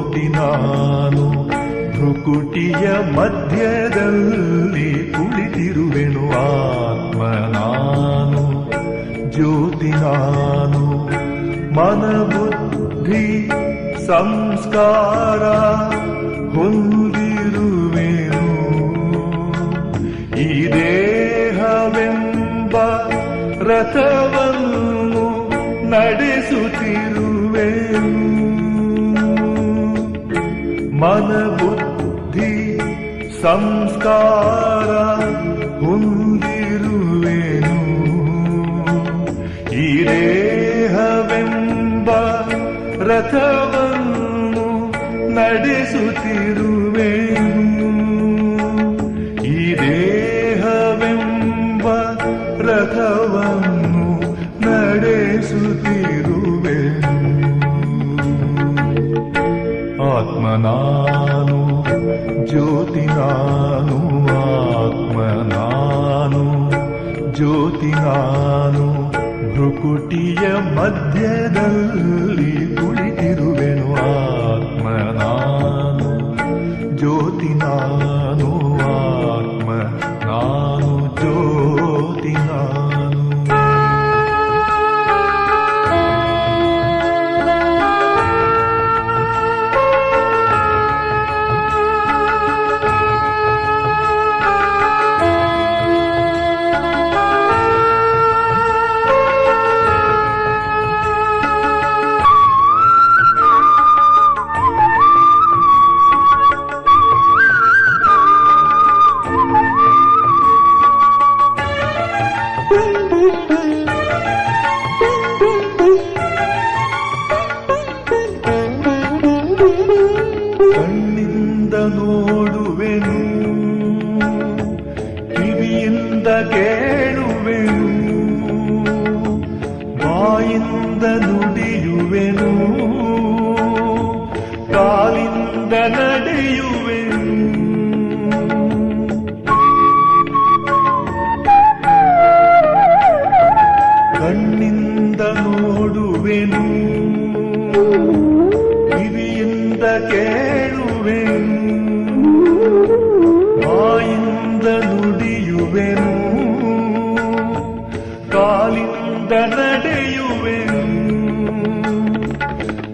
ಜ್ಯೋತಿ ನಾನು ಭ್ರುಕುಟಿಯ ಮಧ್ಯದಲ್ಲಿ ಕುಳಿತಿರುವೆನು ಆತ್ಮ ನಾನು, ಜ್ಯೋತಿ ನಾನು, ಮನಬುದ್ಧಿ, ಸಂಸ್ಕಾರ ಹೊಂದಿರುವೆನು. ಈ ದೇಹವೆಂಬ ರಥವನ್ನು ನಡೆಸುತ್ತಿರುವೆನು ಮನಬುದ್ಧಿ ಸಂಸ್ಕಾರ ಹೊಂದಿರುವೆನು. ಈ ದೇಹವೆಂಬ ರಥವನ್ನು ನಡೆಸುತ್ತಿರುವೆನು. ಈ ದೇಹವೆಂಬ ರಥವನ್ನು ನಡೆಸುತ್ತಿರುವೆನು ಆತ್ಮ ನಾನು ಜ್ಯೋತಿ ನಾನು ಆತ್ಮ ನಾನು ಜ್ಯೋತಿ ನಾನು ಭ್ರುಕುಟಿಯ ಮಧ್ಯದಲ್ಲಿ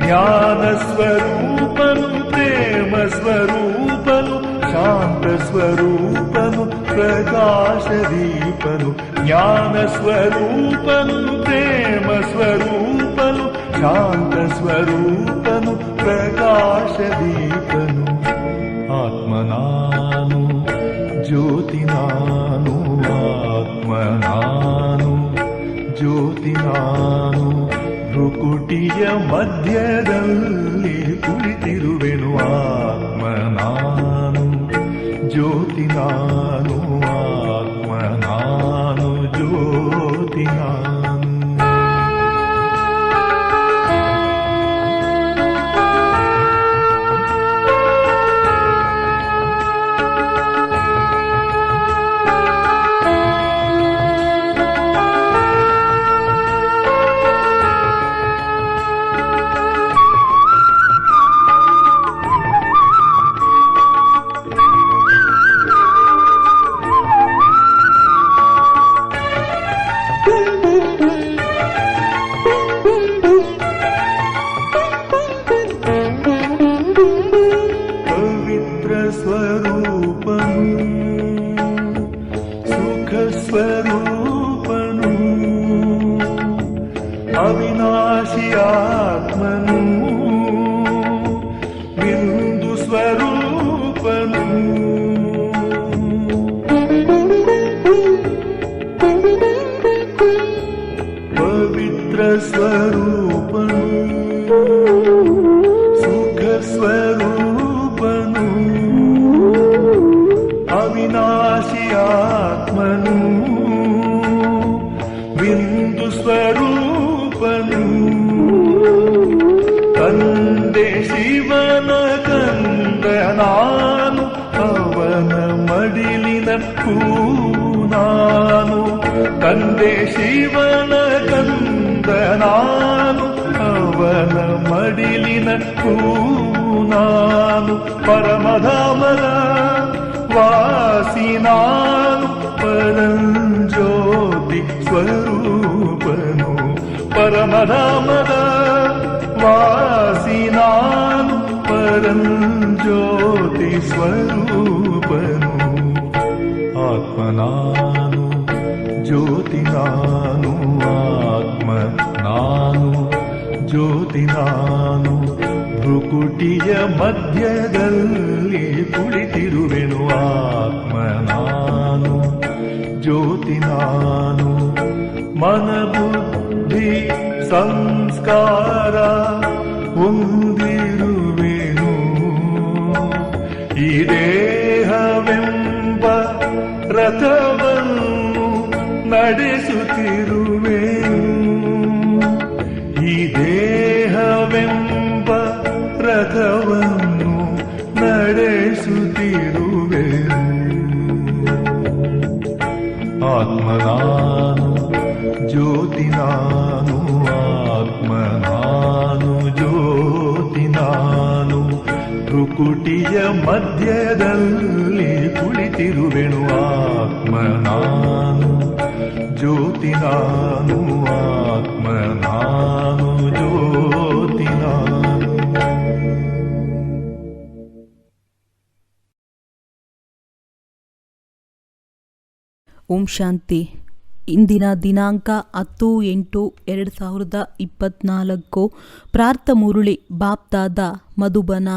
ज्ञानस्वरूपनु प्रेमस्वरूपनु शान्तस्वरूपनु प्रकाशदीपनु ज्ञानस्वरूपनु प्रेमस्वरूपनु शान्तस्वरूपनु प्रकाशदीपनु। आत्मनानु ज्योतिनानु आत्मनानु ज्योतिनानु। ಭ್ರುಕುಟಿಯ ಮಧ್ಯದಲ್ಲಿ ಕುಳಿತಿರುವೆನು ಆತ್ಮ ನಾನು ಜ್ಯೋತಿ ನಾನು. ನಾನು ತಂದೆ ಶಿವನ ಕಂದ ನಾನು ಅವನ ಮಡಿಲಿನ ಹೂ ನಾನು ಪರಮಧಾಮದ ವಾಸಿ ನಾನು ಪರಂಜ್ಯೋತಿ ಸ್ವರೂಪನು ಪರಮಧಾಮದ ವಾಸಿ ನಾನು ಪರಂಜ್ಯೋತಿ ಸ್ವರೂಪನು ಜ್ಯೋತಿ ನಾನು ಭ್ರುಕುಟಿಯ ಮಧ್ಯದಲ್ಲಿ ಕುಳಿತಿರುವೆನು ಆತ್ಮ ನಾನು. ಜ್ಯೋತಿ ನಾನು ಮನಬುದ್ಧಿ ಸಂಸ್ಕಾರ ಹೊಂದಿರುವೆನು. ಈ ದೇಹವೆಂಬ ರಥವನ್ನು ಆತ್ಮ ನಾನು ಜ್ಯೋತಿ ನಾನು ಆತ್ಮ ಜ್ಯೋತಿ ನಾನು ಭ್ರುಕುಟಿಯ ಮಧ್ಯದಲ್ಲಿ ಕುಳಿತಿರುವೆನು. ಆತ್ಮ ನಾನು ಜ್ಯೋತಿ ನಾನು ಆತ್ಮ ಓಂ ಶಾಂತಿ. ಇಂದಿನ ದಿನಾಂಕ ಹತ್ತು ಎಂಟು ಎರಡು ಸಾವಿರದ ಇಪ್ಪತ್ತ್ನಾಲ್ಕು ಪ್ರಾರ್ಥ ಮುರುಳಿ ಬಾಪ್ತಾದ ಮಧುಬನ.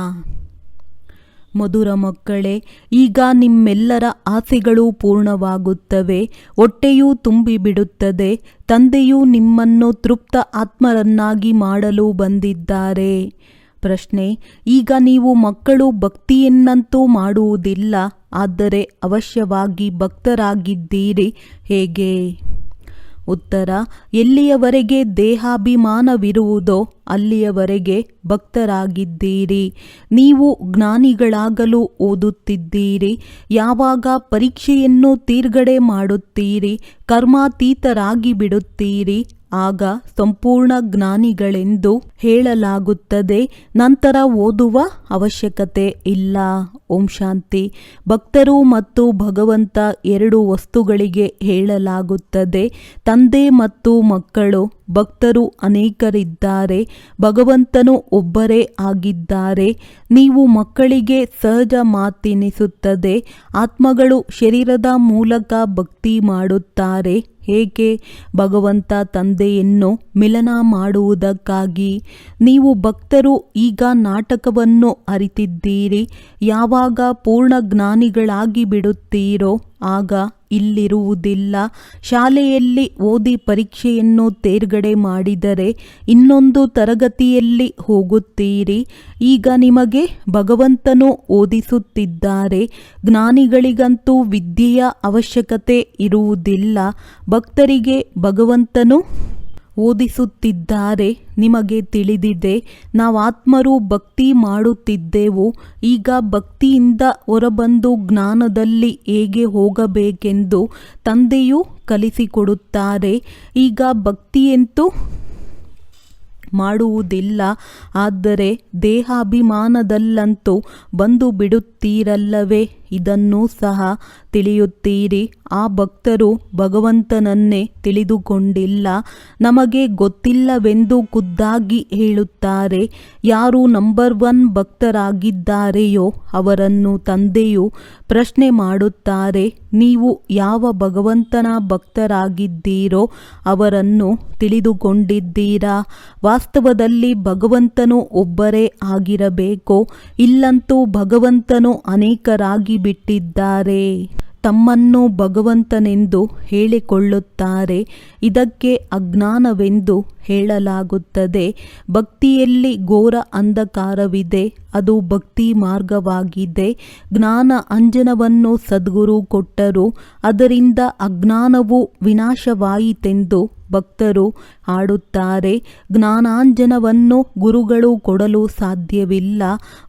ಮಧುರ ಮಕ್ಕಳೇ, ಈಗ ನಿಮ್ಮೆಲ್ಲರ ಆಸೆಗಳು ಪೂರ್ಣವಾಗುತ್ತವೆ. ಹೊಟ್ಟೆಯೂ ತುಂಬಿಬಿಡುತ್ತದೆ. ತಂದೆಯು ನಿಮ್ಮನ್ನು ತೃಪ್ತ ಆತ್ಮರನ್ನಾಗಿ ಮಾಡಲು ಬಂದಿದ್ದಾರೆ. ಪ್ರಶ್ನೆ, ಈಗ ನೀವು ಮಕ್ಕಳು ಭಕ್ತಿಯನ್ನಂತೂ ಮಾಡುವುದಿಲ್ಲ, ಆದರೆ ಅವಶ್ಯವಾಗಿ ಭಕ್ತರಾಗಿದ್ದೀರಿ, ಹೇಗೆ? ಉತ್ತರ, ಎಲ್ಲಿಯವರೆಗೆ ದೇಹಾಭಿಮಾನವಿರುವುದೋ ಅಲ್ಲಿಯವರೆಗೆ ಭಕ್ತರಾಗಿದ್ದೀರಿ. ನೀವು ಜ್ಞಾನಿಗಳಾಗಲು ಓದುತ್ತಿದ್ದೀರಿ, ಯಾವಾಗ ಪರೀಕ್ಷೆಯನ್ನು ತೀರ್ಗಡೆ ಮಾಡುತ್ತೀರಿ, ಕರ್ಮಾತೀತರಾಗಿ ಬಿಡುತ್ತೀರಿ ಆಗ ಸಂಪೂರ್ಣ ಜ್ಞಾನಿಗಳೆಂದು ಹೇಳಲಾಗುತ್ತದೆ, ನಂತರ ಓದುವ ಅವಶ್ಯಕತೆ ಇಲ್ಲ. ಓಂ ಶಾಂತಿ. ಭಕ್ತರು ಮತ್ತು ಭಗವಂತ ಎರಡು ವಸ್ತುಗಳಿಗೆ ಹೇಳಲಾಗುತ್ತದೆ, ತಂದೆ ಮತ್ತು ಮಕ್ಕಳು. ಭಕ್ತರು ಅನೇಕರಿದ್ದಾರೆ, ಭಗವಂತನು ಒಬ್ಬರೇ ಆಗಿದ್ದಾರೆ. ನೀವು ಮಕ್ಕಳಿಗೆ ಸಹಜ ಮಾತಿನಿಸುತ್ತದೆ, ಆತ್ಮಗಳು ಶರೀರದ ಮೂಲಕ ಭಕ್ತಿ ಮಾಡುತ್ತಾರೆ. ಹೇಗೆ ಭಗವಂತ ತಂದೆಯನ್ನು ಮಿಲನ ಮಾಡುವುದಕ್ಕಾಗಿ? ನೀವು ಭಕ್ತರು ಈಗ ನಾಟಕವನ್ನು ಅರಿತಿದ್ದೀರಿ ಯಾವಾಗ ಪೂರ್ಣ ಜ್ಞಾನಿಗಳಾಗಿ ಬಿಡುತ್ತೀರೋ? ಆಗ ಇಲ್ಲಿರುವುದಿಲ್ಲ. ಶಾಲೆಯಲ್ಲಿ ಓದಿ ಪರೀಕ್ಷೆಯನ್ನು ತೇರ್ಗಡೆ ಮಾಡಿದರೆ ಇನ್ನೊಂದು ತರಗತಿಯಲ್ಲಿ ಹೋಗುತ್ತೀರಿ. ಈಗ ನಿಮಗೆ ಭಗವಂತನು ಓದಿಸುತ್ತಿದ್ದಾರೆ. ಜ್ಞಾನಿಗಳಿಗಂತೂ ವಿದ್ಯೆಯ ಅವಶ್ಯಕತೆ ಇರುವುದಿಲ್ಲ. ಭಕ್ತರಿಗೆ ಭಗವಂತನು ಓದಿಸುತ್ತಿದ್ದಾರೆ. ನಿಮಗೆ ತಿಳಿದಿದೆ, ನಾವು ಆತ್ಮರು ಭಕ್ತಿ ಮಾಡುತ್ತಿದ್ದೆವು. ಈಗ ಭಕ್ತಿಯಿಂದ ಹೊರಬಂದು ಜ್ಞಾನದಲ್ಲಿ ಹೇಗೆ ಹೋಗಬೇಕೆಂದು ತಂದೆಯು ಕಲಿಸಿಕೊಡುತ್ತಾರೆ. ಈಗ ಭಕ್ತಿಯಂತೂ ಮಾಡುವುದಿಲ್ಲ, ಆದರೆ ದೇಹಾಭಿಮಾನದಲ್ಲಂತೂ ಬಂದು ಬಿಡುತ್ತೀರಲ್ಲವೇ? ಇದನ್ನೂ ಸಹ ತಿಳಿಯುತ್ತೀರಿ. ಆ ಭಕ್ತರು ಭಗವಂತನನ್ನೇ ತಿಳಿದುಕೊಂಡಿಲ್ಲ. ನಮಗೆ ಗೊತ್ತಿಲ್ಲವೆಂದು ಖುದ್ದಾಗಿ ಹೇಳುತ್ತಾರೆ. ಯಾರು ನಂಬರ್ ಒನ್ ಭಕ್ತರಾಗಿದ್ದಾರೆಯೋ ಅವರನ್ನು ತಂದೆಯು ಪ್ರಶ್ನೆ ಮಾಡುತ್ತಾರೆ, ನೀವು ಯಾವ ಭಗವಂತನ ಭಕ್ತರಾಗಿದ್ದೀರೋ ಅವರನ್ನು ತಿಳಿದುಕೊಂಡಿದ್ದೀರಾ? ವಾಸ್ತವದಲ್ಲಿ ಭಗವಂತನು ಒಬ್ಬರೇ ಆಗಿರಬೇಕು? ಇಲ್ಲಂತೂ ಭಗವಂತನು ಅನೇಕರಾಗಿ ಬಿಟ್ಟಿದ್ದಾರೆ. ತಮ್ಮನ್ನು ಭಗವಂತನೆಂದು ಹೇಳಿಕೊಳ್ಳುತ್ತಾರೆ. ಇದಕ್ಕೆ ಅಜ್ಞಾನವೆಂದು ಹೇಳಲಾಗುತ್ತದೆ. ಭಕ್ತಿಯಲ್ಲಿ ಘೋರ ಅಂಧಕಾರವಿದೆ. ಅದು ಭಕ್ತಿ ಮಾರ್ಗವಾಗಿದೆ. ಜ್ಞಾನ ಅಂಜನವನ್ನು ಸದ್ಗುರು ಕೊಟ್ಟರು. ಅದರಿಂದ ಅಜ್ಞಾನವು ವಿನಾಶವಾಯಿತೆಂದು ಭಕ್ತರು ಹಾಡುತ್ತಾರೆ. ಜ್ಞಾನಾಂಜನವನ್ನು ಗುರುಗಳು ಕೊಡಲು ಸಾಧ್ಯವಿಲ್ಲ.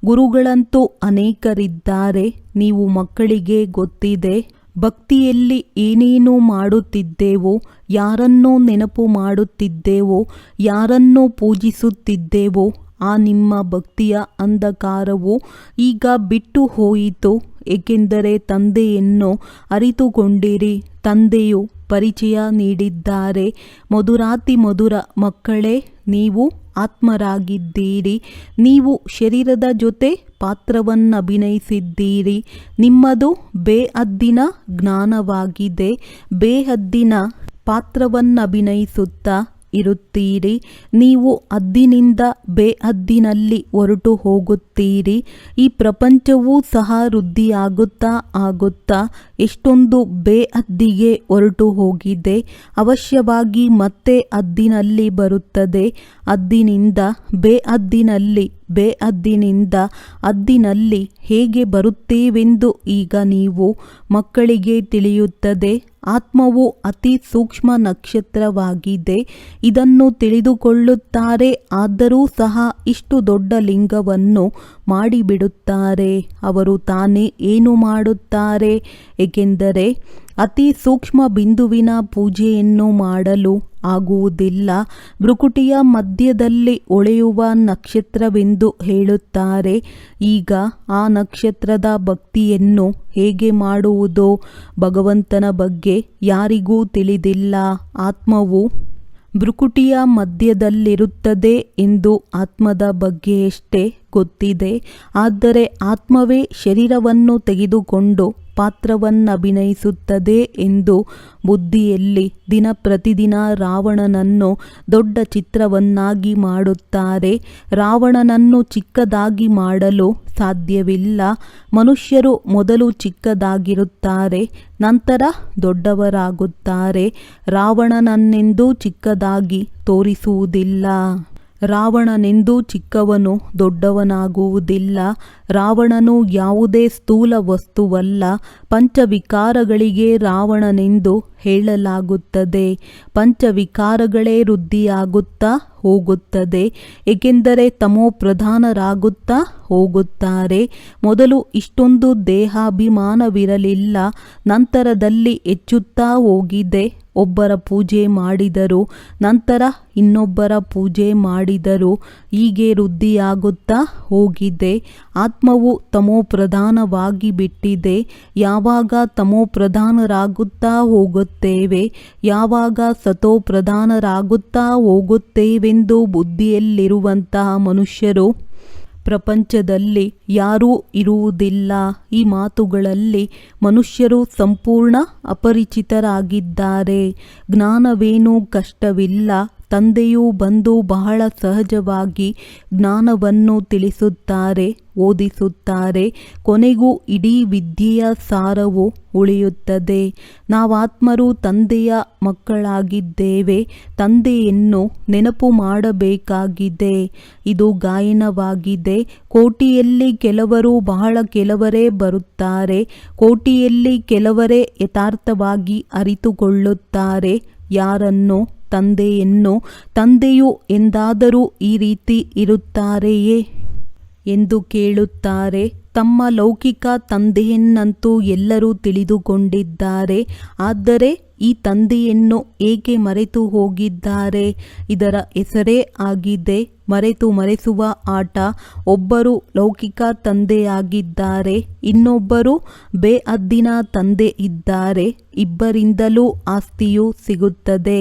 ಗುರುಗಳಂತೂ ಅನೇಕರಿದ್ದಾರೆ. ನೀವು ಮಕ್ಕಳಿಗೆ ಗೊತ್ತಿದೆ. ಭಕ್ತಿಯಲ್ಲಿ ಏನೇನು ಮಾಡುತ್ತಿದ್ದೇವೋ? ಯಾರನ್ನು ನೆನಪು ಮಾಡುತ್ತಿದ್ದೇವೋ? ಯಾರನ್ನು ಪೂಜಿಸುತ್ತಿದ್ದೇವೋ? ಆ ನಿಮ್ಮ ಭಕ್ತಿಯ ಅಂಧಕಾರವು ಈಗ ಬಿಟ್ಟು ಹೋಯಿತು. ಏಕೆಂದರೆ ತಂದೆಯನ್ನು ಅರಿತುಕೊಂಡಿರಿ, ತಂದೆಯು ಪರಿಚಯ ನೀಡಿದ್ದಾರೆ. ಮಧುರಾತಿ ಮಧುರ ಮಕ್ಕಳೇ, ನೀವು ಆತ್ಮರಾಗಿದ್ದೀರಿ. ನೀವು ಶರೀರದ ಜೊತೆ ಪಾತ್ರವನ್ನು ಅಭಿನಯಿಸಿದ್ದೀರಿ ನಿಮ್ಮದು ಬೇಹದ್ದಿನ ಜ್ಞಾನವಾಗಿದೆ. ಬೇಹದ್ದಿನ ಪಾತ್ರವನ್ನಭಿನಯಿಸುತ್ತಾ ಇರುತ್ತೀರಿ. ನೀವು ಅದ್ದಿನಿಂದ ಬೇಅದ್ದಿನಲ್ಲಿ ಹೊರಟು ಹೋಗುತ್ತೀರಿ. ಈ ಪ್ರಪಂಚವೂ ಸಹ ವೃದ್ಧಿಯಾಗುತ್ತಾ ಆಗುತ್ತಾ ಎಷ್ಟೊಂದು ಬೇಅದ್ದಿಗೆ ಹೊರಟು ಹೋಗಿದೆ. ಅವಶ್ಯವಾಗಿ ಮತ್ತೆ ಅದ್ದಿನಲ್ಲಿ ಬರುತ್ತದೆ. ಅದ್ದಿನಿಂದ ಬೇಅದ್ದಿನಲ್ಲಿ ಬೇಅದ್ದಿನಿಂದ ಅದ್ದಿನಲ್ಲಿ ಹೇಗೆ ಬರುತ್ತೇವೆಂದು ಈಗ ನೀವು ಮಕ್ಕಳಿಗೆ ತಿಳಿಯುತ್ತದೆ. ಆತ್ಮವು ಅತಿ ಸೂಕ್ಷ್ಮ ನಕ್ಷತ್ರವಾಗಿದೆ. ಇದನ್ನು ತಿಳಿದುಕೊಳ್ಳುತ್ತಾರೆ, ಆದರೂ ಸಹ ಇಷ್ಟು ದೊಡ್ಡ ಲಿಂಗವನ್ನು ಮಾಡಿಬಿಡುತ್ತಾರೆ. ಅವರು ತಾನೇ ಏನು ಮಾಡುತ್ತಾರೆ? ಏಕೆಂದರೆ ಅತಿ ಸೂಕ್ಷ್ಮ ಬಿಂದುವಿನ ಪೂಜೆಯನ್ನು ಮಾಡಲು ಆಗುವುದಿಲ್ಲ. ಭ್ರುಕುಟಿಯ ಮಧ್ಯದಲ್ಲಿ ಒಳೆಯುವ ನಕ್ಷತ್ರವೆಂದು ಹೇಳುತ್ತಾರೆ. ಈಗ ಆ ನಕ್ಷತ್ರದ ಭಕ್ತಿಯನ್ನು ಹೇಗೆ ಮಾಡುವುದೋ ಭಗವಂತನ ಬಗ್ಗೆ ಯಾರಿಗೂ ತಿಳಿದಿಲ್ಲ. ಆತ್ಮವು ಭ್ರುಕುಟಿಯ ಮಧ್ಯದಲ್ಲಿರುತ್ತದೆ ಎಂದು ಆತ್ಮದ ಬಗ್ಗೆಯಷ್ಟೇ ಗೊತ್ತಿದೆ. ಆದರೆ ಆತ್ಮವೇ ಶರೀರವನ್ನು ತೆಗೆದುಕೊಂಡು ಪಾತ್ರವನ್ನಭಿನಯಿಸುತ್ತದೆ ಎಂದು ಬುದ್ಧಿಯಲ್ಲಿ ದಿನ ಪ್ರತಿದಿನ ರಾವಣನನ್ನು ದೊಡ್ಡ ಚಿತ್ರವನ್ನಾಗಿ ಮಾಡುತ್ತಾರೆ. ರಾವಣನನ್ನು ಚಿಕ್ಕದಾಗಿ ಮಾಡಲು ಸಾಧ್ಯವಿಲ್ಲ. ಮನುಷ್ಯರು ಮೊದಲು ಚಿಕ್ಕದಾಗಿರುತ್ತಾರೆ, ನಂತರ ದೊಡ್ಡವರಾಗುತ್ತಾರೆ. ರಾವಣನನ್ನೆಂದೂ ಚಿಕ್ಕದಾಗಿ ತೋರಿಸುವುದಿಲ್ಲ. ರಾವಣನೆಂದೂ ಚಿಕ್ಕವನು ದೊಡ್ಡವನಾಗುವುದಿಲ್ಲ. ರಾವಣನು ಯಾವುದೇ ಸ್ಥೂಲ ವಸ್ತುವಲ್ಲ. ಪಂಚವಿಕಾರಗಳಿಗೆ ರಾವಣನೆಂದು ಹೇಳಲಾಗುತ್ತದೆ. ಪಂಚವಿಕಾರಗಳೇ ವೃದ್ಧಿಯಾಗುತ್ತಾ ಹೋಗುತ್ತದೆ. ಏಕೆಂದರೆ ತಮೋ ಪ್ರಧಾನರಾಗುತ್ತಾ ಹೋಗುತ್ತಾರೆ. ಮೊದಲು ಇಷ್ಟೊಂದು ದೇಹಾಭಿಮಾನವಿರಲಿಲ್ಲ. ನಂತರದಲ್ಲಿ ಹೆಚ್ಚುತ್ತಾ ಹೋಗಿದೆ. ಒಬ್ಬರ ಪೂಜೆ ಮಾಡಿದರು. ನಂತರ ಇನ್ನೊಬ್ಬರ ಪೂಜೆ ಮಾಡಿದರು. ಹೀಗೆ ವೃದ್ಧಿಯಾಗುತ್ತಾ ಹೋಗಿದೆ. ಆತ್ಮವು ತಮೋಪ್ರಧಾನವಾಗಿ ಬಿಟ್ಟಿದೆ ಯಾವಾಗ ತಮೋ ಪ್ರಧಾನರಾಗುತ್ತಾ ತಮೋಪ್ರಧಾನರಾಗುತ್ತಾ ಹೋಗುತ್ತೇವೆ. ಯಾವಾಗ ಸತೋಪ್ರಧಾನರಾಗುತ್ತಾ ಹೋಗುತ್ತೇವೆಂದು ಬುದ್ಧಿಯಲ್ಲಿರುವಂತಹ ಮನುಷ್ಯರು, ಪ್ರಪಂಚದಲ್ಲಿ ಯಾರೂ ಇರುವುದಿಲ್ಲ. ಈ ಮಾತುಗಳಲ್ಲಿ ಮನುಷ್ಯರು ಸಂಪೂರ್ಣ ಅಪರಿಚಿತರಾಗಿದ್ದಾರೆ. ಜ್ಞಾನವೇನೂ ಕಷ್ಟವಿಲ್ಲ. ತಂದೆಯು ಬಂದು ಬಹಳ ಸಹಜವಾಗಿ ಜ್ಞಾನವನ್ನು ತಿಳಿಸುತ್ತಾರೆ, ಓದಿಸುತ್ತಾರೆ. ಕೊನೆಗೂ ಇಡೀ ವಿದ್ಯೆಯ ಸಾರವು ಉಳಿಯುತ್ತದೆ. ನಾವಾತ್ಮರು ತಂದೆಯ ಮಕ್ಕಳಾಗಿದ್ದೇವೆ. ತಂದೆಯನ್ನು ನೆನಪು ಮಾಡಬೇಕಾಗಿದೆ. ಇದು ಗಾಯನವಾಗಿದೆ. ಕೋಟಿಯಲ್ಲಿ ಕೆಲವರು ಬಹಳ ಕೆಲವರೇ ಬರುತ್ತಾರೆ. ಕೋಟಿಯಲ್ಲಿ ಕೆಲವರೇ ಯಥಾರ್ಥವಾಗಿ ಅರಿತುಕೊಳ್ಳುತ್ತಾರೆ. ಯಾರನ್ನು ತಂದೆಯನ್ನು ತಂದೆಯು ಎಂದಾದರೂ ಈ ರೀತಿ ಇರುತ್ತಾರೆಯೇ? ಎಂದು ಕೇಳುತ್ತಾರೆ. ತಮ್ಮ ಲೌಕಿಕ ತಂದೆಯನ್ನಂತೂ ಎಲ್ಲರೂ ತಿಳಿದುಕೊಂಡಿದ್ದಾರೆ. ಆದರೆ ಈ ತಂದೆಯನ್ನು ಏಕೆ ಮರೆತು ಹೋಗಿದ್ದಾರೆ ಇದರ ಹೆಸರೇ ಆಗಿದೆ. ಮರೆತು ಮರೆಸುವ ಆಟ ಒಬ್ಬರು ಲೌಕಿಕ ತಂದೆಯಾಗಿದ್ದಾರೆ, ಇನ್ನೊಬ್ಬರು ಬೇಅದ್ದಿನ ತಂದೆ ಇದ್ದಾರೆ. ಇಬ್ಬರಿಂದಲೂ ಆಸ್ತಿಯು ಸಿಗುತ್ತದೆ.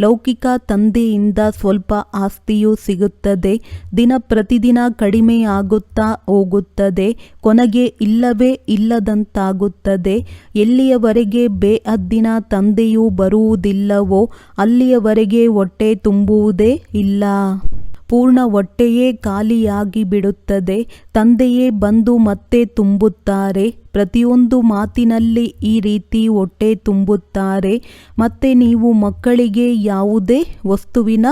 ಲೌಕಿಕ ತಂದೆಯಿಂದ ಸ್ವಲ್ಪ ಆಸ್ತಿಯು ಸಿಗುತ್ತದೆ. ದಿನ ಪ್ರತಿದಿನ ಕಡಿಮೆಯಾಗುತ್ತಾ ಹೋಗುತ್ತದೆ. ಕೊನೆಗೆ ಇಲ್ಲವೇ ಇಲ್ಲದಂತಾಗುತ್ತದೆ. ಎಲ್ಲಿಯವರೆಗೆ ಬೇಅದ್ದಿನ ತಂದೆಯು ಬರುವುದಿಲ್ಲವೋ, ಅಲ್ಲಿಯವರೆಗೆ ಹೊಟ್ಟೆ ತುಂಬುವುದೇ ಇಲ್ಲ. ಪೂರ್ಣ ಹೊಟ್ಟೆಯೇ ಖಾಲಿಯಾಗಿ ಬಿಡುತ್ತದೆ ತಂದೆಯೇ ಬಂದು ಮತ್ತೆ ತುಂಬುತ್ತಾರೆ. ಪ್ರತಿಯೊಂದು ಮಾತಿನಲ್ಲಿ ಈ ರೀತಿ ಹೊಟ್ಟೆ ತುಂಬುತ್ತಾರೆ. ಮತ್ತೆ ನೀವು ಮಕ್ಕಳಿಗೆ ಯಾವುದೇ ವಸ್ತುವಿನ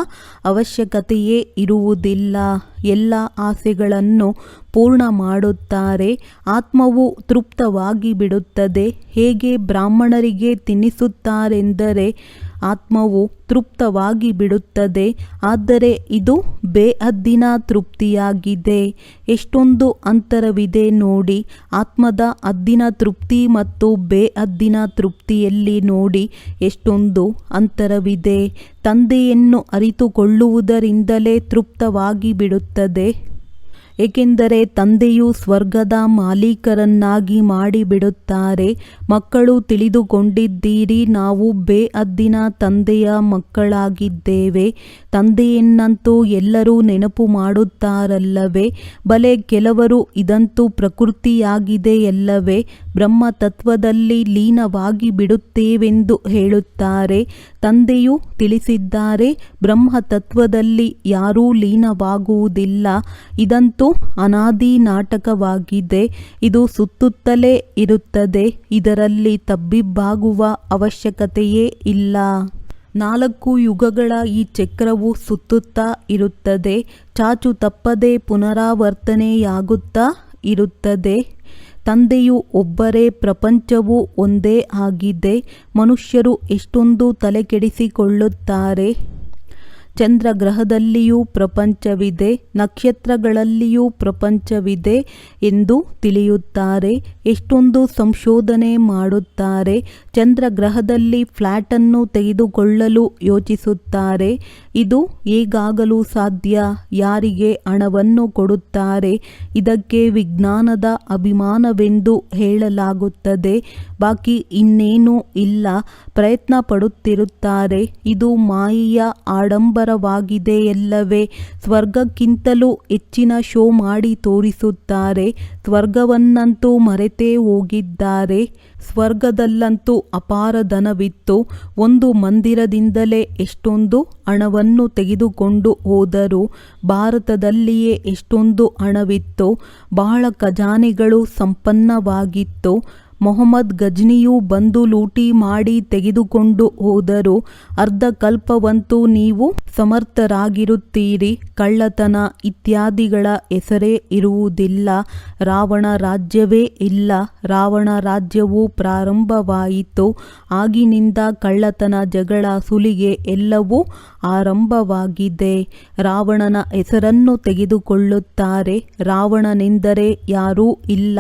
ಅವಶ್ಯಕತೆಯೇ ಇರುವುದಿಲ್ಲ. ಎಲ್ಲ ಆಸೆಗಳನ್ನು ಪೂರ್ಣ ಮಾಡುತ್ತಾರೆ. ಆತ್ಮವು ತೃಪ್ತವಾಗಿ ಬಿಡುತ್ತದೆ ಹೇಗೆ ಬ್ರಾಹ್ಮಣರಿಗೆ ತಿನ್ನಿಸುತ್ತಾರೆಂದರೆ ಆತ್ಮವು ತೃಪ್ತವಾಗಿ ಬಿಡುತ್ತದೆ. ಆದರೆ ಇದು ಬೇಹದ್ದಿನ ತೃಪ್ತಿಯಾಗಿದೆ. ಎಷ್ಟೊಂದು ಅಂತರವಿದೆ ನೋಡಿ. ಆತ್ಮದ ಅದ್ದಿನ ತೃಪ್ತಿ ಮತ್ತು ಬೇಹದ್ದಿನ ತೃಪ್ತಿಯಲ್ಲಿ ನೋಡಿ ಎಷ್ಟೊಂದು ಅಂತರವಿದೆ. ತಂದೆಯನ್ನು ಅರಿತುಕೊಳ್ಳುವುದರಿಂದಲೇ ತೃಪ್ತವಾಗಿ ಬಿಡುತ್ತದೆ. ಏಕೆಂದರೆ ತಂದೆಯು ಸ್ವರ್ಗದ ಮಾಲೀಕರನ್ನಾಗಿ ಮಾಡಿಬಿಡುತ್ತಾರೆ. ಮಕ್ಕಳು ತಿಳಿದುಕೊಂಡಿದ್ದೀರಿ ನಾವು ಬೇಅದ್ದಿನ ತಂದೆಯ ಮಕ್ಕಳಾಗಿದ್ದೇವೆ. ತಂದೆಯನ್ನಂತೂ ಎಲ್ಲರೂ ನೆನಪು ಮಾಡುತ್ತಾರಲ್ಲವೇ? ಬಲೆ ಕೆಲವರು ಇದಂತೂ ಪ್ರಕೃತಿಯಾಗಿದೆಯಲ್ಲವೇ ಬ್ರಹ್ಮ ತತ್ವದಲ್ಲಿ ಲೀನವಾಗಿ ಬಿಡುತ್ತೇವೆಂದು ಹೇಳುತ್ತಾರೆ. ತಂದೆಯು ತಿಳಿಸಿದ್ದಾರೆ ಬ್ರಹ್ಮ ತತ್ವದಲ್ಲಿ ಯಾರೂ ಲೀನವಾಗುವುದಿಲ್ಲ. ಇದಂತೂ ಅನಾದಿ ನಾಟಕವಾಗಿದೆ. ಇದು ಸುತ್ತುತ್ತಲೇ ಇರುತ್ತದೆ. ಇದರಲ್ಲಿ ತಬ್ಬಿಬ್ಬಾಗುವ ಅವಶ್ಯಕತೆಯೇ ಇಲ್ಲ. ನಾಲ್ಕು ಯುಗಗಳ ಈ ಚಕ್ರವು ಸುತ್ತುತ್ತಾ ಇರುತ್ತದೆ. ಚಾಚು ತಪ್ಪದೆ ಪುನರಾವರ್ತನೆಯಾಗುತ್ತಾ ಇರುತ್ತದೆ. ತಂದೆಯು ಒಬ್ಬರೇ, ಪ್ರಪಂಚವು ಒಂದೇ ಆಗಿದೆ. ಮನುಷ್ಯರು ಎಷ್ಟೊಂದು ತಲೆಕೆಡಿಸಿಕೊಳ್ಳುತ್ತಾರೆ. ಚಂದ್ರಗ್ರಹದಲ್ಲಿಯೂ ಪ್ರಪಂಚವಿದೆ. ನಕ್ಷತ್ರಗಳಲ್ಲಿಯೂ ಪ್ರಪಂಚವಿದೆ ಎಂದು ತಿಳಿಯುತ್ತಾರೆ. ಎಷ್ಟೊಂದು ಸಂಶೋಧನೆ ಮಾಡುತ್ತಾರೆ ಚಂದ್ರಗ್ರಹದಲ್ಲಿ ಫ್ಲ್ಯಾಟನ್ನು ತೆಗೆದುಕೊಳ್ಳಲು ಯೋಚಿಸುತ್ತಾರೆ, ಇದು ಹೇಗಾಗಲು ಸಾಧ್ಯ, ಯಾರಿಗೆ ಹಣವನ್ನು ಕೊಡುತ್ತಾರೆ, ಇದಕ್ಕೆ ವಿಜ್ಞಾನದ ಅಭಿಮಾನವೆಂದು ಹೇಳಲಾಗುತ್ತದೆ, ಬಾಕಿ ಇನ್ನೇನೂ ಇಲ್ಲ, ಪ್ರಯತ್ನ ಪಡುತ್ತಿರುತ್ತಾರೆ, ಇದು ಮಾಯೆಯ ಆಡಂಬರವಾಗಿದೆಯಲ್ಲವೇ ಸ್ವರ್ಗಕ್ಕಿಂತಲೂ ಹೆಚ್ಚಿನ ಶೋ ಮಾಡಿ ತೋರಿಸುತ್ತಾರೆ ಸ್ವರ್ಗವನ್ನಂತೂ ಮರೆತೇ ಹೋಗಿದ್ದಾರೆ. ಸ್ವರ್ಗದಲ್ಲಂತೂ ಅಪಾರ ಧನವಿತ್ತು. ಒಂದು ಮಂದಿರದಿಂದಲೇ ಎಷ್ಟೊಂದು ಹಣವನ್ನು ತೆಗೆದುಕೊಂಡು ಹೋದರು. ಭಾರತದಲ್ಲಿಯೇ ಎಷ್ಟೊಂದು ಹಣವಿತ್ತು. ಬಹಳ ಖಜಾನೆಗಳು ಸಂಪನ್ನವಾಗಿತ್ತು. ಮೊಹಮ್ಮದ್ ಗಜ್ನಿಯು ಬಂದು ಲೂಟಿ ಮಾಡಿ ತೆಗೆದುಕೊಂಡು ಹೋದರು. ಅರ್ಧ ಕಲ್ಪವಂತೂ ನೀವು ಸಮರ್ಥರಾಗಿರುತ್ತೀರಿ. ಕಳ್ಳತನ ಇತ್ಯಾದಿಗಳ ಹೆಸರೇ ಇರುವುದಿಲ್ಲ. ರಾವಣ ರಾಜ್ಯವೇ ಇಲ್ಲ. ರಾವಣ ರಾಜ್ಯವು ಪ್ರಾರಂಭವಾಯಿತು. ಆಗಿನಿಂದ ಕಳ್ಳತನ ಜಗಳ ಸುಲಿಗೆ ಎಲ್ಲವೂ ಆರಂಭವಾಗಿದೆ. ರಾವಣನ ಹೆಸರನ್ನು ತೆಗೆದುಕೊಳ್ಳುತ್ತಾರೆ. ರಾವಣನೆಂದರೆ ಯಾರೂ ಇಲ್ಲ.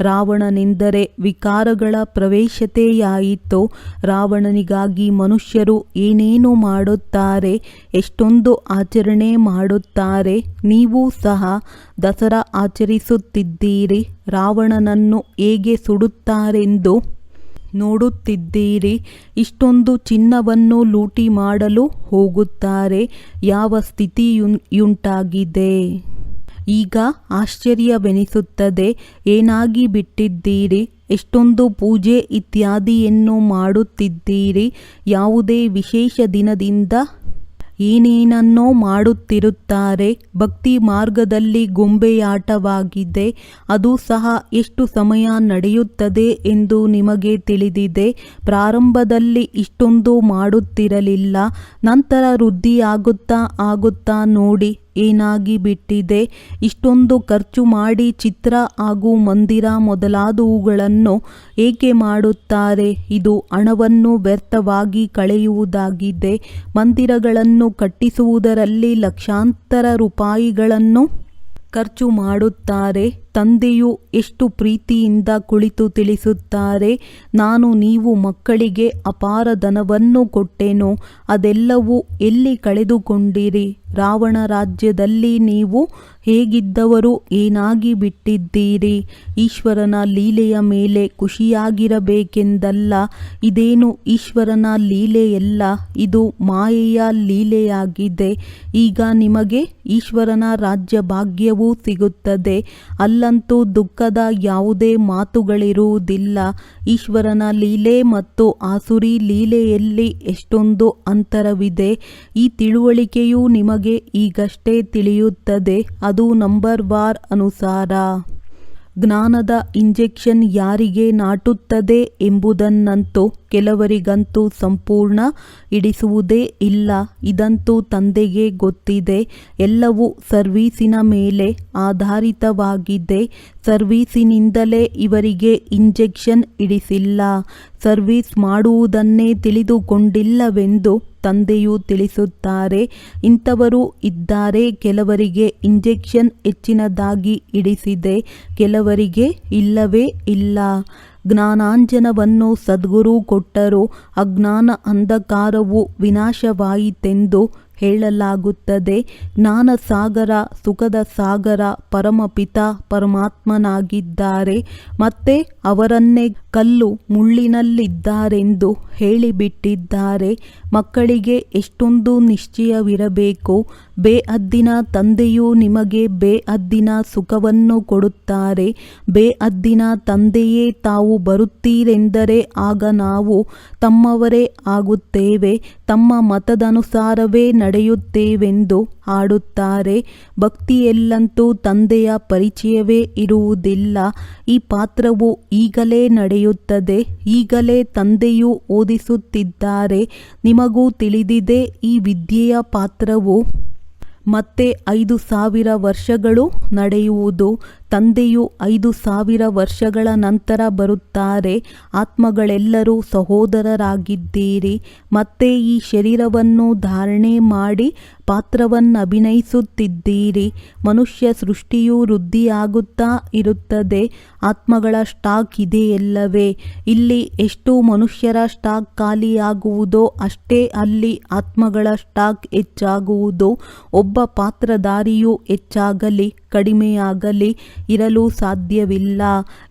ರಾವಣನೆಂದರೆ ವಿಕಾರಗಳ ಪ್ರವೇಶತೆಯಾಯಿತೋ, ರಾವಣನಿಗಾಗಿ ಮನುಷ್ಯರು ಏನೇನು ಮಾಡುತ್ತಾರೆ, ಎಷ್ಟೊಂದು ಆಚರಣೆ ಮಾಡುತ್ತಾರೆ, ನೀವು ಸಹ ದಸರಾ ಆಚರಿಸುತ್ತಿದ್ದೀರಿ, ರಾವಣನನ್ನು ಹೇಗೆ ಸುಡುತ್ತಾರೆಂದು ನೋಡುತ್ತಿದ್ದೀರಿ, ಇಷ್ಟೊಂದು ಚಿನ್ನವನ್ನು ಲೂಟಿ ಮಾಡಲು ಹೋಗುತ್ತಾರೆ, ಯಾವ ಸ್ಥಿತಿಯುಂಟಾಗಿದೆ? ಈಗ ಆಶ್ಚರ್ಯವೆನಿಸುತ್ತದೆ, ಏನಾಗಿ ಬಿಟ್ಟಿದ್ದೀರಿ? ಎಷ್ಟೊಂದು ಪೂಜೆ ಇತ್ಯಾದಿಯನ್ನು ಮಾಡುತ್ತಿದ್ದೀರಿ? ಯಾವುದೇ ವಿಶೇಷ ದಿನದಿಂದ ಏನೇನನ್ನೋ ಮಾಡುತ್ತಿರುತ್ತಾರೆ. ಭಕ್ತಿ ಮಾರ್ಗದಲ್ಲಿ ಗೊಂಬೆಯಾಟವಾಗಿದೆ. ಅದು ಸಹ ಎಷ್ಟು ಸಮಯ ನಡೆಯುತ್ತದೆ ಎಂದು ನಿಮಗೆ ತಿಳಿದಿದೆ. ಪ್ರಾರಂಭದಲ್ಲಿ ಇಷ್ಟೊಂದು ಮಾಡುತ್ತಿರಲಿಲ್ಲ. ನಂತರ ವೃದ್ಧಿಯಾಗುತ್ತಾ ಆಗುತ್ತಾ ನೋಡಿ. ಏನಾಗಿ ಬಿಟ್ಟಿದೆ? ಇಷ್ಟೊಂದು ಖರ್ಚು ಮಾಡಿ ಚಿತ್ರ ಹಾಗೂ ಮಂದಿರ ಮೊದಲಾದವುಗಳನ್ನು ಏಕೆ ಮಾಡುತ್ತಾರೆ? ಇದು ಹಣವನ್ನು ವ್ಯರ್ಥವಾಗಿ ಕಳೆಯುವುದಾಗಿದೆ. ಮಂದಿರಗಳನ್ನು ಕಟ್ಟಿಸುವುದರಲ್ಲಿ ಲಕ್ಷಾಂತರ ರೂಪಾಯಿಗಳನ್ನು ಖರ್ಚು ಮಾಡುತ್ತಾರೆ, ತಂದೆಯು ಎಷ್ಟು ಪ್ರೀತಿಯಿಂದ ಕುಳಿತು ತಿಳಿಸುತ್ತಾರೆ, ನಾನು ನೀವು ಮಕ್ಕಳಿಗೆ ಅಪಾರ ಧನವನ್ನು ಕೊಟ್ಟೆನು, ಅದೆಲ್ಲವೂ ಎಲ್ಲಿ ಕಳೆದುಕೊಂಡಿರಿ? ರಾವಣ ರಾಜ್ಯದಲ್ಲಿ ನೀವು ಹೇಗಿದ್ದವರು ಏನಾಗಿ ಬಿಟ್ಟಿದ್ದೀರಿ? ಈಶ್ವರನ ಲೀಲೆಯ ಮೇಲೆ ಖುಷಿಯಾಗಿರಬೇಕೆಂದಲ್ಲ. ಇದೇನು ಈಶ್ವರನ ಲೀಲೆಯಲ್ಲ? ಇದು ಮಾಯೆಯ ಲೀಲೆಯಾಗಿದೆ. ಈಗ ನಿಮಗೆ ಈಶ್ವರನ ರಾಜ್ಯ ಭಾಗ್ಯವೂ ಸಿಗುತ್ತದೆ. ಅಲ್ಲಂತೂ ದುಃಖದ ಯಾವುದೇ ಮಾತುಗಳಿರುವುದಿಲ್ಲ. ಈಶ್ವರನ ಲೀಲೆ ಮತ್ತು ಆಸುರಿ ಲೀಲೆಯಲ್ಲಿ ಎಷ್ಟೊಂದು ಅಂತರವಿದೆ. ಈ ತಿಳುವಳಿಕೆಯು ನಿಮಗೆ ಈಗಷ್ಟೇ ತಿಳಿಯುತ್ತದೆ. ಅದು ನಂಬರ್ ವಾರ್ ಅನುಸಾರ. ಜ್ಞಾನದ ಇಂಜೆಕ್ಷನ್ ಯಾರಿಗೆ ನಾಟುತ್ತದೆ ಎಂಬುದನ್ನಂತೂ ಕೆಲವರಿಗಂತೂ ಸಂಪೂರ್ಣ ಇಡಿಸುವುದೇ ಇಲ್ಲ. ಇದಂತೂ ತಂದೆಗೆ ಗೊತ್ತಿದೆ. ಎಲ್ಲವೂ ಸರ್ವೀಸಿನ ಮೇಲೆ ಆಧಾರಿತವಾಗಿದೆ. ಸರ್ವೀಸಿನಿಂದಲೇ ಇವರಿಗೆ ಇಂಜೆಕ್ಷನ್ ಇಡಿಸಿಲ್ಲ. ಸರ್ವೀಸ್ ಮಾಡುವುದನ್ನೇ ತಿಳಿದುಕೊಂಡಿಲ್ಲವೆಂದು ತಂದೆಯು ತಿಳಿಸುತ್ತಾರೆ. ಇಂಥವರು ಇದ್ದಾರೆ. ಕೆಲವರಿಗೆ ಇಂಜೆಕ್ಷನ್ ಹೆಚ್ಚಿನದಾಗಿ ಇಡಿಸಿದೆ. ಕೆಲವರಿಗೆ ಇಲ್ಲವೇ ಇಲ್ಲ. ಜ್ಞಾನಾಂಜನವನ್ನು ಸದ್ಗುರು ಕೊಟ್ಟರು. ಅಜ್ಞಾನ ಅಂಧಕಾರವು ವಿನಾಶವಾಯಿತೆಂದು ಹೇಳಲಾಗುತ್ತದೆ. ಜ್ಞಾನ ಸಾಗರ ಸುಖದ ಸಾಗರ ಪರಮಪಿತ ಪರಮಾತ್ಮನಾಗಿದ್ದಾರೆ. ಮತ್ತೆ ಅವರನ್ನೇ ಕಲ್ಲು ಮುಳ್ಳಿನಲ್ಲಿದ್ದಾರೆಂದು ಹೇಳಿಬಿಟ್ಟಿದ್ದಾರೆ. ಮಕ್ಕಳಿಗೆ ಎಷ್ಟೊಂದು ನಿಶ್ಚಯವಿರಬೇಕು. ಬೇಅದ್ದಿನ ತಂದೆಯು ನಿಮಗೆ ಬೇಅದ್ದಿನ ಸುಖವನ್ನು ಕೊಡುತ್ತಾರೆ. ಬೇಅದ್ದಿನ ತಂದೆಯೇ ತಾವು ಬರುತ್ತೀರೆಂದರೆ ಆಗ ನಾವು ತಮ್ಮವರೇ ಆಗುತ್ತೇವೆ. ತಮ್ಮ ಮತದನುಸಾರವೇ ನಡೆಯುತ್ತೇವೆಂದು ಹಾಡುತ್ತಾರೆ. ಭಕ್ತಿಯಲ್ಲಂತೂ ತಂದೆಯ ಪರಿಚಯವೇ ಇರುವುದಿಲ್ಲ. ಈ ಪಾತ್ರವು ಈಗಲೇ ನಡೆಯುತ್ತದೆ. ಈಗಲೇ ತಂದೆಯು ಓದಿಸುತ್ತಿದ್ದಾರೆ. ನಿಮಗೂ ತಿಳಿದಿದೆ, ಈ ವಿದ್ಯೆಯ ಪಾತ್ರವು ಮತ್ತೆ ಐದು ಸಾವಿರ ವರ್ಷಗಳು ನಡೆಯುವುದು. ತಂದೆಯು ಐದು ಸಾವಿರ ವರ್ಷಗಳ ನಂತರ ಬರುತ್ತಾರೆ, ಆತ್ಮಗಳೆಲ್ಲರೂ ಸಹೋದರರಾಗಿದ್ದೀರಿ. ಮತ್ತೆ ಈ ಶರೀರವನ್ನು ಧಾರಣೆ ಮಾಡಿ ಪಾತ್ರವನ್ನು ಅಭಿನಯಿಸುತ್ತಿದ್ದೀರಿ. ಮನುಷ್ಯ ಸೃಷ್ಟಿಯು ವೃದ್ಧಿಯಾಗುತ್ತಾ ಇರುತ್ತದೆ, ಆತ್ಮಗಳ ಸ್ಟಾಕ್ ಇದೆಯಲ್ಲವೇ ಇಲ್ಲಿ ಎಷ್ಟು ಮನುಷ್ಯರ ಸ್ಟಾಕ್ ಖಾಲಿಯಾಗುವುದೋ ಅಷ್ಟೇ ಅಲ್ಲಿ ಆತ್ಮಗಳ ಸ್ಟಾಕ್ ಹೆಚ್ಚಾಗುವುದು. ಒಬ್ಬ ಪಾತ್ರಧಾರಿಯು ಹೆಚ್ಚಾಗಲಿ, ಕಡಿಮೆಯಾಗಲಿ ಇರಲು ಸಾಧ್ಯವಿಲ್ಲ.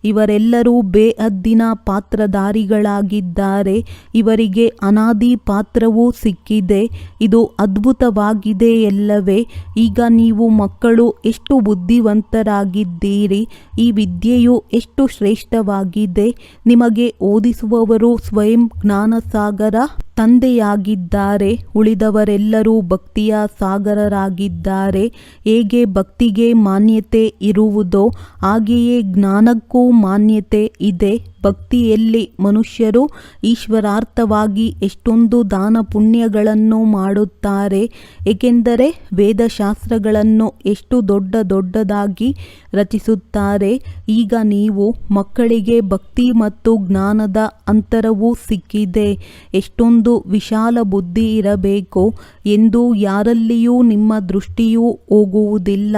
ಇವರೆಲ್ಲರೂ ಬೇಅದ್ದಿನ ಪಾತ್ರಧಾರಿಗಳಾಗಿದ್ದಾರೆ. ಇವರಿಗೆ ಅನಾದಿ ಪಾತ್ರವೂ ಸಿಕ್ಕಿದೆ. ಇದು ಅದ್ಭುತವಾಗಿದೆ ಎಲ್ಲವೇ. ಈಗ ನೀವು ಮಕ್ಕಳು ಎಷ್ಟು ಬುದ್ಧಿವಂತರಾಗಿದ್ದೀರಿ? ಈ ವಿದ್ಯೆಯು ಎಷ್ಟು ಶ್ರೇಷ್ಠವಾಗಿದೆ? ನಿಮಗೆ ಓದಿಸುವವರು ಸ್ವಯಂ ಜ್ಞಾನಸಾಗರ ತಂದೆಯಾಗಿದ್ದಾರೆ. ಉಳಿದವರೆಲ್ಲರೂ ಭಕ್ತಿಯ ಸಾಗರರಾಗಿದ್ದಾರೆ. ಹೇಗೆ ಭಕ್ತಿಗೆ ಮಾನ್ಯತೆ ಇರುವುದೋ ಹಾಗೆಯೇ ಜ್ಞಾನಕ್ಕೂ ಮಾನ್ಯತೆ ಇದೆ. ಭಕ್ತಿಯಲ್ಲಿ ಮನುಷ್ಯರು ಈಶ್ವರಾರ್ಥವಾಗಿ ಎಷ್ಟೊಂದು ದಾನ ಪುಣ್ಯಗಳನ್ನು ಮಾಡುತ್ತಾರೆ. ಏಕೆಂದರೆ ವೇದಶಾಸ್ತ್ರಗಳನ್ನು ಎಷ್ಟು ದೊಡ್ಡ ದೊಡ್ಡದಾಗಿ ರಚಿಸುತ್ತಾರೆ. ಈಗ ನೀವು ಮಕ್ಕಳಿಗೆ ಭಕ್ತಿ ಮತ್ತು ಜ್ಞಾನದ ಅಂತರವೂ ಸಿಕ್ಕಿದೆ. ಎಷ್ಟೊಂದು ವಿಶಾಲ ಬುದ್ಧಿ ಇರಬೇಕು. ಎಂದು ಯಾರಲ್ಲಿಯೂ ನಿಮ್ಮ ದೃಷ್ಟಿಯೂ ಹೋಗುವುದಿಲ್ಲ.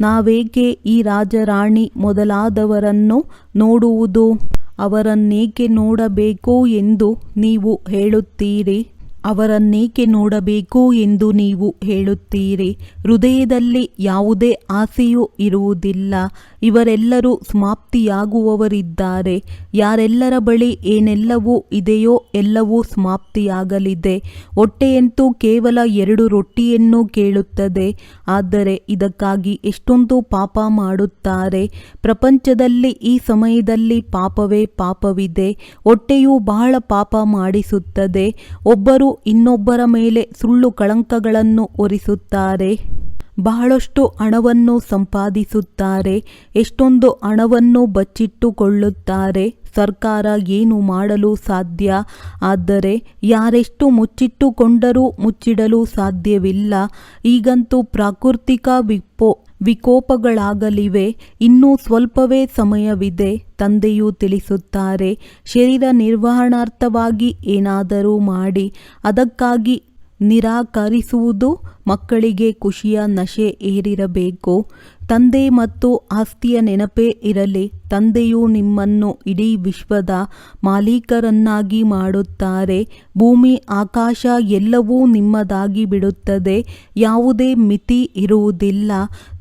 ನಾವೇಕೆ ಈ ರಾಜರಾಣಿ ಮೊದಲಾದವರನ್ನು ನೋಡುವುದು? ಅವರನ್ನೇಕೆ ನೋಡಬೇಕು ಎಂದು ನೀವು ಹೇಳುತ್ತೀರಿ. ಅವರನ್ನೇಕೆ ನೋಡಬೇಕು ಎಂದು ನೀವು ಹೇಳುತ್ತೀರಿ? ಹೃದಯದಲ್ಲಿ ಯಾವುದೇ ಆಸೆಯೂ ಇರುವುದಿಲ್ಲ. ಇವರೆಲ್ಲರೂ ಸಮಾಪ್ತಿಯಾಗುವವರಿದ್ದಾರೆ. ಯಾರೆಲ್ಲರ ಬಳಿ ಏನೆಲ್ಲವೂ ಇದೆಯೋ ಎಲ್ಲವೂ ಸಮಾಪ್ತಿಯಾಗಲಿದೆ. ಹೊಟ್ಟೆಯಂತೂ ಕೇವಲ ಎರಡು ರೊಟ್ಟಿಯನ್ನು ಕೇಳುತ್ತದೆ. ಆದರೆ ಇದಕ್ಕಾಗಿ ಎಷ್ಟೊಂದು ಪಾಪ ಮಾಡುತ್ತಾರೆ. ಪ್ರಪಂಚದಲ್ಲಿ ಈ ಸಮಯದಲ್ಲಿ ಪಾಪವೇ ಪಾಪವಿದೆ. ಹೊಟ್ಟೆಯು ಬಹಳ ಪಾಪ ಮಾಡಿಸುತ್ತದೆ. ಒಬ್ಬರು ಇನ್ನೊಬ್ಬರ ಮೇಲೆ ಸುಳ್ಳು ಕಳಂಕಗಳನ್ನು ಒರಿಸುತ್ತಾರೆ. ಬಹಳಷ್ಟು ಹಣವನ್ನು ಸಂಪಾದಿಸುತ್ತಾರೆ. ಎಷ್ಟೊಂದು ಹಣವನ್ನು ಬಚ್ಚಿಟ್ಟುಕೊಳ್ಳುತ್ತಾರೆ. ಸರ್ಕಾರ ಏನು ಮಾಡಲು ಸಾಧ್ಯ? ಆದರೆ ಯಾರೆಷ್ಟು ಮುಚ್ಚಿಟ್ಟುಕೊಂಡರೂ ಮುಚ್ಚಿಡಲು ಸಾಧ್ಯವಿಲ್ಲ. ಈಗಂತೂ ಪ್ರಾಕೃತಿಕ ವಿಪೋ ವಿಕೋಪಗಳಾಗಲಿವೆ. ಇನ್ನೂ ಸ್ವಲ್ಪವೇ ಸಮಯವಿದೆ ತಂದೆಯು ತಿಳಿಸುತ್ತಾರೆ. ಶರೀರ ನಿರ್ವಹಣಾರ್ಥವಾಗಿ ಏನಾದರೂ ಮಾಡಿ ಅದಕ್ಕಾಗಿ ನಿರಾಕರಿಸುವುದು ಮಕ್ಕಳಿಗೆ ಖುಷಿಯ ನಶೆ ಏರಿರಬೇಕು. ತಂದೆ ಮತ್ತು ಆಸ್ತಿಯ ನೆನಪೇ ಇರಲಿ. ತಂದೆಯು ನಿಮ್ಮನ್ನು ಇಡೀ ವಿಶ್ವದ ಮಾಲೀಕರನ್ನಾಗಿ ಮಾಡುತ್ತಾರೆ. ಭೂಮಿ, ಆಕಾಶ ಎಲ್ಲವೂ ನಿಮ್ಮದಾಗಿ ಬಿಡುತ್ತದೆ. ಯಾವುದೇ ಮಿತಿ ಇರುವುದಿಲ್ಲ.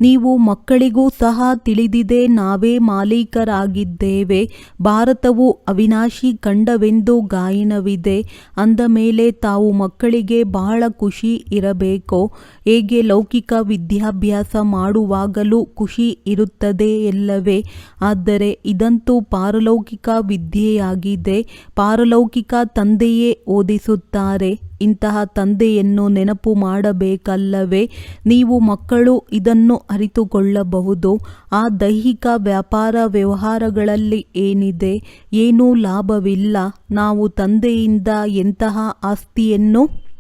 ನೀವು ಮಕ್ಕಳಿಗೂ ಸಹ ತಿಳಿದಿದೆ ನಾವೇ ಮಾಲೀಕರಾಗಿದ್ದೇವೆ. ಭಾರತವು ಅವಿನಾಶಿ ಖಂಡವೆಂದು ಗಾಯನವಿದೆ. ಅಂದ ಮೇಲೆ ತಾವು ಮಕ್ಕಳಿಗೆ ಬಹಳ ಖುಷಿ ಇರಬೇಕು. ಹೇಗೆ ಲೌಕಿಕ ವಿದ್ಯಾಭ್ಯಾಸ ಮಾಡುವಾಗಲೂ ಖುಷಿ ಇರುತ್ತದೆ ಎಲ್ಲವೇ? ಆದರೆ ಇದಂತೂ ಪಾರಲೌಕಿಕ ವಿದ್ಯೆಯಾಗಿದೆ. ಪಾರಲೌಕಿಕ ತಂದೆಯೇ ಓದಿಸುತ್ತಾರೆ. ಇಂತಹ ತಂದೆಯನ್ನು ನೆನಪು ಮಾಡಬೇಕಲ್ಲವೇ? ನೀವು ಮಕ್ಕಳು ಇದನ್ನು ಅರಿತುಕೊಳ್ಳಬಹುದು. ಆ ದೈಹಿಕ ವ್ಯಾಪಾರ ವ್ಯವಹಾರಗಳಲ್ಲಿ ಏನಿದೆ? ಏನೂ ಲಾಭವಿಲ್ಲ. ನಾವು ತಂದೆಯಿಂದ ಎಂತಹ ಆಸ್ತಿಯನ್ನು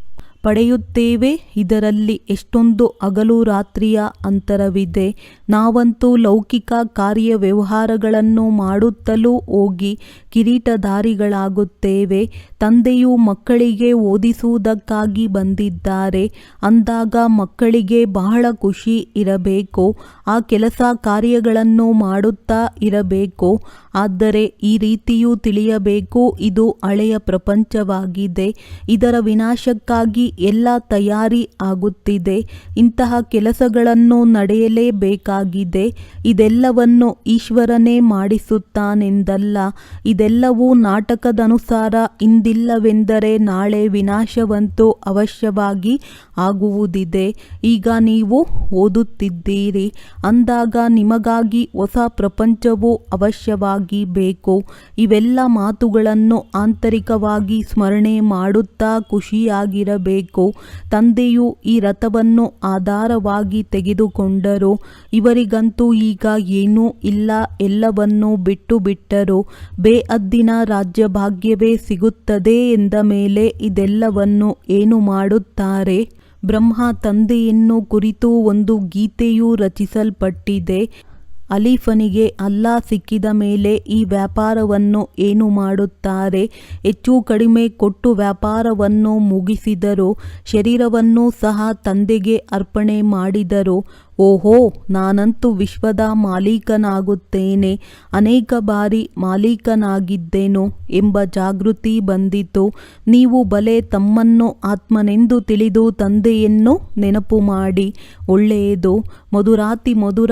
ಪಡೆಯುತ್ತೇವೆ. ಇದರಲ್ಲಿ ಎಷ್ಟೊಂದು ಹಗಲು ರಾತ್ರಿಯ ಅಂತರವಿದೆ. ನಾವಂತೂ ಲೌಕಿಕ ಕಾರ್ಯ ವ್ಯವಹಾರಗಳನ್ನು ಮಾಡುತ್ತಲೂ ಹೋಗಿ ಕಿರೀಟಧಾರಿಗಳಾಗುತ್ತೇವೆ. ತಂದೆಯು ಮಕ್ಕಳಿಗೆ ಓದಿಸುವುದಕ್ಕಾಗಿ ಬಂದಿದ್ದಾರೆ. ಅಂದಾಗ ಮಕ್ಕಳಿಗೆ ಬಹಳ ಖುಷಿ ಇರಬೇಕು. ಆ ಕೆಲಸ ಕಾರ್ಯಗಳನ್ನು ಮಾಡುತ್ತಾ ಇರಬೇಕು. ಆದರೆ ಈ ರೀತಿಯೂ ತಿಳಿಯಬೇಕು, ಇದು ಹಳೆಯ ಪ್ರಪಂಚವಾಗಿದೆ, ಇದರ ವಿನಾಶಕ್ಕಾಗಿ ಎಲ್ಲ ತಯಾರಿ ಆಗುತ್ತಿದೆ, ಇಂತಹ ಕೆಲಸಗಳನ್ನು ನಡೆಯಲೇಬೇಕಾಗಿದೆ, ಇದೆಲ್ಲವನ್ನು ಈಶ್ವರನೇ ಮಾಡಿಸುತ್ತಾನೆಂದಲ್ಲ, ಇದೆಲ್ಲವೂ ನಾಟಕದನುಸಾರ ಇಂದಿಲ್ಲವೆಂದರೆ ನಾಳೆ ವಿನಾಶವಂತೂ ಅವಶ್ಯವಾಗಿ ಆಗುವುದಿದೆ, ಈಗ ನೀವು ಓದುತ್ತಿದ್ದೀರಿ, ಅಂದಾಗ ನಿಮಗಾಗಿ ಹೊಸ ಪ್ರಪಂಚವು ಅವಶ್ಯವಾಗಿ ಬೇಕು. ಇವೆಲ್ಲ ಮಾತುಗಳನ್ನು ಆಂತರಿಕವಾಗಿ ಸ್ಮರಣೆ ಮಾಡುತ್ತಾ ಖುಷಿಯಾಗಿರಬೇಕು. ತಂದೆಯು ಈ ರಥವನ್ನು ಆಧಾರವಾಗಿ ತೆಗೆದುಕೊಂಡರು. ಇವರಿಗಂತೂ ಈಗ ಏನೂ ಇಲ್ಲ. ಎಲ್ಲವನ್ನೂ ಬಿಟ್ಟು ಬಿಟ್ಟರು ಬೇಅದ್ದಿನ ರಾಜ್ಯಭಾಗ್ಯವೇ ಸಿಗುತ್ತದೆ ಎಂದ ಮೇಲೆ ಇದೆಲ್ಲವನ್ನು ಏನು ಮಾಡುತ್ತಾರೆ? ಬ್ರಹ್ಮ ತಂದೆಯನ್ನು ಕುರಿತು ಒಂದು ಗೀತೆಯೂ ರಚಿಸಲ್ಪಟ್ಟಿದೆ. ಅಲೀಫನಿಗೆ ಅಲ್ಲಾ ಸಿಕ್ಕಿದ ಮೇಲೆ ಈ ವ್ಯಾಪಾರವನ್ನು ಏನು ಮಾಡುತ್ತಾರೆ? ಹೆಚ್ಚು ಕಡಿಮೆ ಕೊಟ್ಟು ವ್ಯಾಪಾರವನ್ನು ಮುಗಿಸಿದರು ಶರೀರವನ್ನು ಸಹ ತಂದೆಗೆ ಅರ್ಪಣೆ ಮಾಡಿದರು. ಓಹೋ, ನಾನಂತೂ ವಿಶ್ವದ ಮಾಲೀಕನಾಗುತ್ತೇನೆ, ಅನೇಕ ಬಾರಿ ಮಾಲೀಕನಾಗಿದ್ದೇನೋ ಎಂಬ ಜಾಗೃತಿ ಬಂದಿತು. ನೀವು ಬಲೆ ತಮ್ಮನ್ನು ಆತ್ಮನೆಂದು ತಿಳಿದು ತಂದೆಯನ್ನು ನೆನಪು ಮಾಡಿ. ಒಳ್ಳೆಯದು. ಮಧುರಾತಿ ಮಧುರ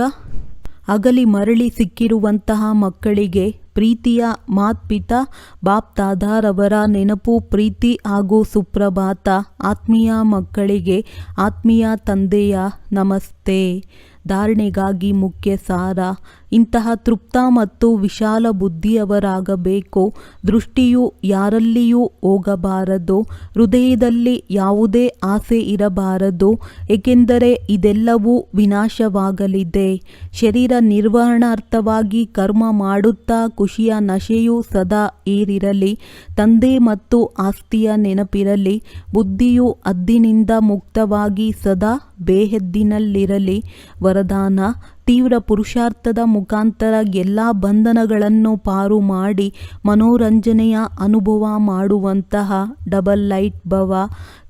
ಅಗಲಿ ಮರಳಿ ಸಿಕ್ಕಿರುವಂತಹ ಮಕ್ಕಳಿಗೆ ಪ್ರೀತಿಯ ಮಾತ್ಪಿತ ಬಾಪ್ತಾದಾರವರ ನೆನಪು, ಪ್ರೀತಿ ಹಾಗೂ ಸುಪ್ರಭಾತ ಆತ್ಮೀಯ ಮಕ್ಕಳಿಗೆ ಆತ್ಮೀಯ ತಂದೆಯ ನಮಸ್ತೆ. ಧಾರಣೆಗಾಗಿ ಮುಖ್ಯ ಸಾರ. ಇಂತಹ ತೃಪ್ತ ಮತ್ತು ವಿಶಾಲ ಬುದ್ಧಿಯವರಾಗಬೇಕು. ದೃಷ್ಟಿಯು ಯಾರಲ್ಲಿಯೂ ಹೋಗಬಾರದು. ಹೃದಯದಲ್ಲಿ ಯಾವುದೇ ಆಸೆ ಇರಬಾರದು. ಏಕೆಂದರೆ ಇದೆಲ್ಲವೂ ವಿನಾಶವಾಗಲಿದೆ. ಶರೀರ ನಿರ್ವಹಣಾರ್ಥವಾಗಿ ಕರ್ಮ ಮಾಡುತ್ತಾ ಖುಷಿಯ ನಶೆಯು ಸದಾ ಏರಿರಲಿ ತಂದೆ ಮತ್ತು ಆಸ್ತಿಯ ನೆನಪಿರಲಿ. ಬುದ್ಧಿಯು ಅದ್ದಿನಿಂದ ಮುಕ್ತವಾಗಿ ಸದಾ ಬೇಹದ್ದಿನಲ್ಲಿರಲಿ. ವರದಾನ ತೀವ್ರ ಪುರುಷಾರ್ಥದ ಮುಖಾಂತರ ಎಲ್ಲ ಬಂಧನಗಳನ್ನು ಪಾರು ಮಾಡಿ ಮನೋರಂಜನೆಯ ಅನುಭವ ಮಾಡುವಂತಹ ಡಬಲ್ ಲೈಟ್ ಭವ.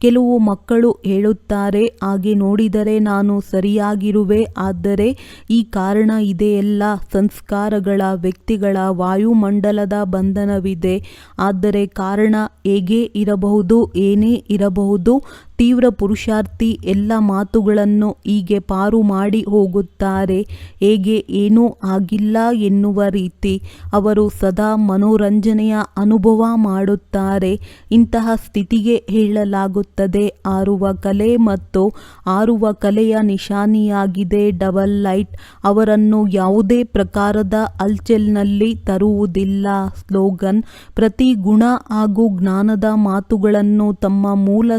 ಕೆಲವು ಮಕ್ಕಳು ಹೇಳುತ್ತಾರೆ, ಹಾಗೆ ನೋಡಿದರೆ ನಾನು ಸರಿಯಾಗಿರುವೆ, ಆದರೆ ಈ ಕಾರಣ ಇದೆ ಎಲ್ಲ ಸಂಸ್ಕಾರಗಳ ವ್ಯಕ್ತಿಗಳ ವಾಯುಮಂಡಲದ ಬಂಧನವಿದೆ. ಆದರೆ ಕಾರಣ ಹೇಗೆ ಇರಬಹುದು, ಏನೇ ಇರಬಹುದು ತೀವ್ರ ಪುರುಷಾರ್ಥಿ ಎಲ್ಲ ಮಾತುಗಳನ್ನು ಹೀಗೆ ಪಾರು ಮಾಡಿ ಹೋಗುತ್ತಾರೆ. ಹೇಗೆ ಏನೂ ಆಗಿಲ್ಲ ಎನ್ನುವ ರೀತಿ ಅವರು ಸದಾ ಮನೋರಂಜನೆಯ ಅನುಭವ ಮಾಡುತ್ತಾರೆ. ಇಂತಹ ಸ್ಥಿತಿಗೆ ಹೇಳಲಾಗುತ್ತದೆ. ಆರುವ ಕಲೆ ಮತ್ತು ಆರುವ ಕಲೆಯ ನಿಶಾನಿಯಾಗಿದೆ ಡಬಲ್ ಲೈಟ್. ಅವರನ್ನು ಯಾವುದೇ ಪ್ರಕಾರದ ಅಲ್ಚೆಲ್ನಲ್ಲಿ ತರುವುದಿಲ್ಲ. ಸ್ಲೋಗನ್, ಪ್ರತಿ ಗುಣ ಹಾಗೂ ಜ್ಞಾನದ ಮಾತುಗಳನ್ನು ತಮ್ಮ ಮೂಲ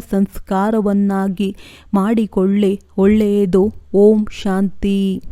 ಸಂಸ್ಕಾರವನ್ನಾಗಿ ಮಾಡಿಕೊಳ್ಳೆ. ಒಳ್ಳೆಯದು. ಓಂ ಶಾಂತಿ.